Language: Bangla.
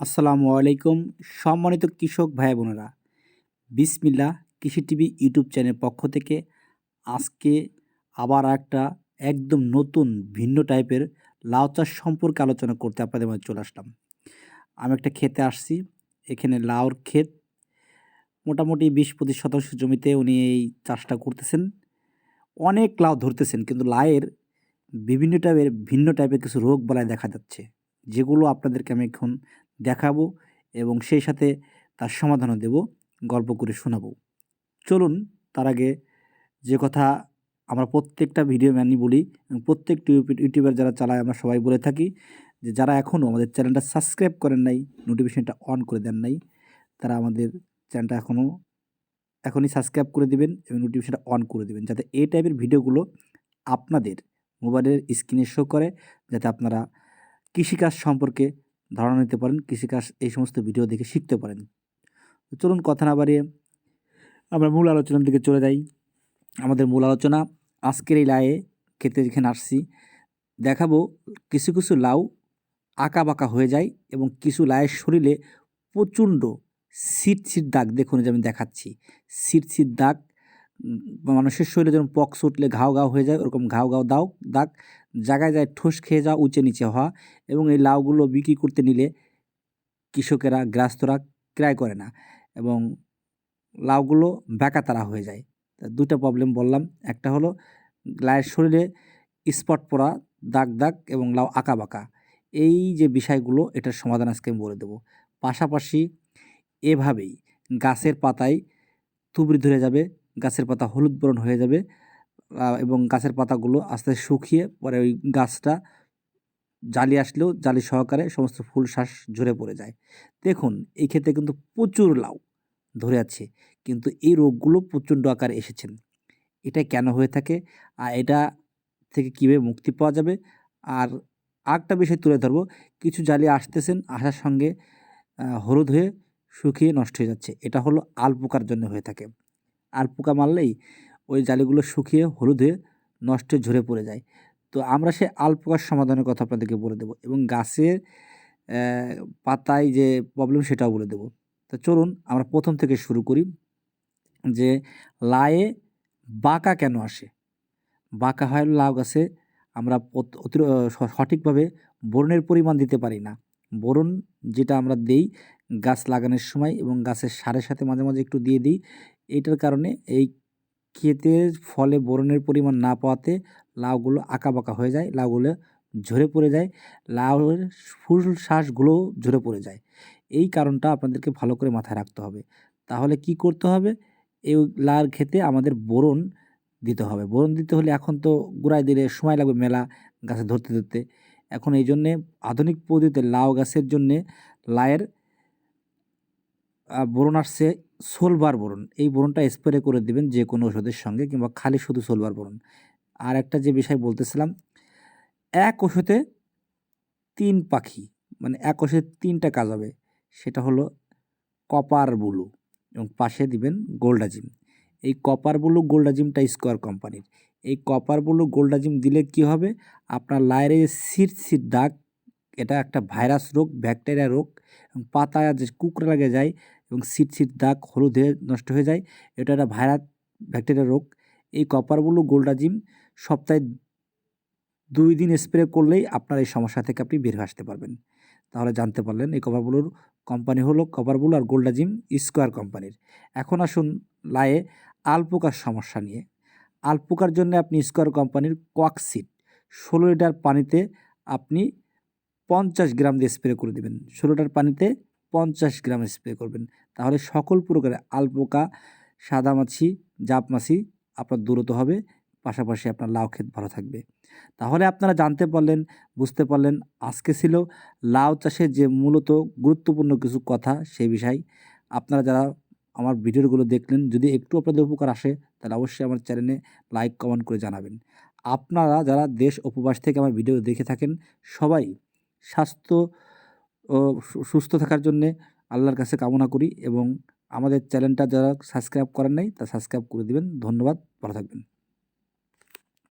আসসালামু আলাইকুম সম্মানিত কৃষক ভাই বোনেরা বিসমিল্লা কৃষি টিভি ইউটিউব চ্যানেল পক্ষ থেকে আজকে আবার একটা একদম নতুন ভিন্ন টাইপের লাউ চাষ সম্পর্কে আলোচনা করতে আপনাদের মাঝে চলে আসলাম। আমি একটা খেতে আসছি, এখানে লাউর ক্ষেত। মোটামুটি বিশ পঁচিশ শতাংশ জমিতে উনি এই চাষটা করতেছেন। অনেক লাউ ধরতেছেন, কিন্তু লাউয়ের বিভিন্ন টাইপের ভিন্ন টাইপের কিছু রোগ বালায় দেখা যাচ্ছে, যেগুলো আপনাদেরকে আমি এখন দেখাবো এবং সেই সাথে তার সমাধানও দেব, গল্প করে শোনাবো। চলুন, তার আগে যে কথা আমরা প্রত্যেকটা ভিডিও ম্যানই বলি প্রত্যেকটি ইউটিউবার যারা চালায়, আমরা সবাই বলে থাকি যে যারা এখনও আমাদের চ্যানেলটা সাবস্ক্রাইব করেন নাই, নোটিফিকেশানটা অন করে দেন নাই, তারা আমাদের চ্যানেলটা এখনও, এখনই সাবস্ক্রাইব করে দিবেন এবং নোটিফিকেশানটা অন করে দিবেন, যাতে এই টাইপের ভিডিওগুলো আপনাদের মোবাইলের স্ক্রিনে শো করে, যাতে আপনারা কৃষিকাজ সম্পর্কে ধারণা নিতে পারেন, কৃষিকাজ এই সমস্ত ভিডিও দেখে শিখতে পারেন। চলুন কথা না বাড়িয়ে আমরা মূল আলোচনার দিকে চলে যাই। আমাদের মূল আলোচনা আজকের এই লায়ে খেতে যেখানে আসছি। দেখাবো কিছু কিছু লাউ আঁকা বাঁকা হয়ে যায় এবং কিছু লায়ের শরীরে প্রচণ্ড সিট সিট দাগ দেখুন যে আমি দেখাচ্ছি। সিট সিট দাগ মানুষের শরীরে যেমন পক্স উঠলে ঘাও ঘাও হয়ে যায়, ওরকম ঘাও ঘাও দাও, দাগ জায়গায় যায় ঠোস খেয়ে যাওয়া উঁচে নিচে হওয়া এবং এই লাউগুলো বিক্রি করতে নিলে কৃষকেরা, গ্রাস্তরা ক্রয় করে না এবং লাউগুলো বেঁকা তারা হয়ে যায়। দুটা প্রবলেম বললাম। একটা হলো লাউয়ের শরীরে স্পট পড়া, দাগ দাগ এবং লাউ আঁকা বাঁকা। এই যে বিষয়গুলো, এটার সমাধান আজকে আমি বলে দেবো। পাশাপাশি এভাবেই গাছের পাতায় তুবড়ি ধরে যাবে, গাছের পাতা হলুদ বরণ হয়ে যাবে এবং গাছের পাতাগুলো আস্তে আস্তে শুকিয়ে পরে ওই গাছটা জালি আসলেও জালি সহকারে সমস্ত ফুল শ্বাস ঝরে পড়ে যায়। দেখুন, এই ক্ষেত্রে কিন্তু প্রচুর লাউ ধরে আছে, কিন্তু এই রোগগুলো প্রচণ্ড আকারে এসেছেন। এটা কেন হয়ে থাকে? আর এটা থেকে কীভাবে মুক্তি পাওয়া যাবে? আর আরেকটা বিষয় তুলে ধরবো, কিছু জালি আসতেছেন, আসার সঙ্গে হলুদ হয়ে শুকিয়ে নষ্ট হয়ে যাচ্ছে। এটা হলো আলপোকার জন্য হয়ে থাকে। আলপোকা মারলেই ওই জালিগুলো শুকিয়ে হলুদ নষ্ট ঝরে পড়ে যায়। তো আমরা সে আলপোকার সমাধানের কথা আপনাদেরকে বলে দেবো এবং গাছের পাতায় যে প্রবলেম সেটাও বলে দেবো। তো চলুন আমরা প্রথম থেকে শুরু করি যে লায়ে বাঁকা কেন আসে? বাঁকা হয় লাউ গাছে আমরা সঠিকভাবে বরণের পরিমাণ দিতে পারি না। বরণ যেটা আমরা দেই গাছ লাগানোর সময় এবং গাছের সারের সাথে মাঝে মাঝে একটু দিয়ে দিই এইটার কারণে এই ক্ষেতের ফলে বোরনের পরিমাণ না পাওয়াতে লাউগুলো আঁকা বাঁকা হয়ে যায়, লাউগুলো ঝরে পড়ে যায়, লাউয়ের ফুল শ্বাসগুলো ঝরে পড়ে যায়। এই কারণটা আপনাদেরকে ভালো করে মাথায় রাখতে হবে। তাহলে কি করতে হবে? এই লাউর খেতে আমাদের বোরন দিতে হবে। বোরন দিতে হলে এখন তো গোড়ায় দিলে সময় লাগবে মেলা গাছে ধরতে ধরতে। এখন এই জন্যে আধুনিক পদ্ধতিতে লাউ গাছের জন্যে লায়ের বোরন আসছে সোলবার বোরন। এই বোরনটা স্প্রে করে দিবেন যে কোনো ওষুধের সঙ্গে কিংবা খালি শুধু সোলবার বোরন। আর একটা যে বিষয় বলতেছিলাম, এক ওষুধে তিন পাখি মানে এক ওষুধে তিনটা কাজ হবে। সেটা হলো কপার বুলু এবং পাশে দিবেন গোল্ডাজিম। এই কপার বুলু গোল্ডাজিমটা স্কোয়ার কোম্পানির। এই কপার বুলু গোল্ডাজিম দিলে কি হবে? আপনার লাইরে সিট সিট দাগ, এটা একটা ভাইরাস রোগ, ব্যাকটেরিয়া রোগ পাতা যে কুকড়ে লাগে যায় এবং সিট সিট দাগ হলুদ হয়ে নষ্ট হয়ে যায়। এটা একটা ভাইরাস, ব্যাকটেরিয়া রোগ। এই কপারগুলো গোল্ডাজিম সপ্তাহে দুই দিন স্প্রে করলেই আপনার এই সমস্যা থেকে আপনি বের আসতে পারবেন। তাহলে জানতে পারলেন এই কপারগুলোর কোম্পানি হলো কপারগুলো আর গোল্ডাজিম স্কোয়ার কোম্পানির এখন আসুন লায়ে আলপোকার সমস্যা নিয়ে। আলপোকার জন্য আপনি স্কোয়ার কোম্পানির কোয়াক্সিড ষোলো লিটার পানিতে আপনি পঞ্চাশ গ্রাম দিয়ে স্প্রে করে দেবেন। ষোলো লিটার পানিতে পঞ্চাশ গ্রাম স্প্রে করবেন। তাহলে সকল প্রকারের আলপোকা, সাদামাছি জাপমাছি আপনার দূরত হবে, পাশাপাশি আপনার লাউ ক্ষেত ভালো থাকবে। তাহলে আপনারা জানতে পারলেন, বুঝতে পারলেন, আজকে ছিল লাউ চাষের যে মূলত গুরুত্বপূর্ণ কিছু কথা সেই বিষয়। আপনারা যারা আমার ভিডিওগুলো দেখলেন, যদি একটু আপনাদের উপকার আসে, তাহলে অবশ্যই আমার চ্যানেলে লাইক, কমেন্ট করে জানাবেন। আপনারা যারা দেশ উপবাস থেকে আমার ভিডিও দেখে থাকেন, সবাই স্বাস্থ্য ও সুস্থ থাকার জন্যে আল্লাহর কাছে কামনা করি এবং আমাদের চ্যানেলটা যারা সাবস্ক্রাইব করেন নাই, তা সাবস্ক্রাইব করে দিবেন। ধন্যবাদ। ভালো থাকবেন।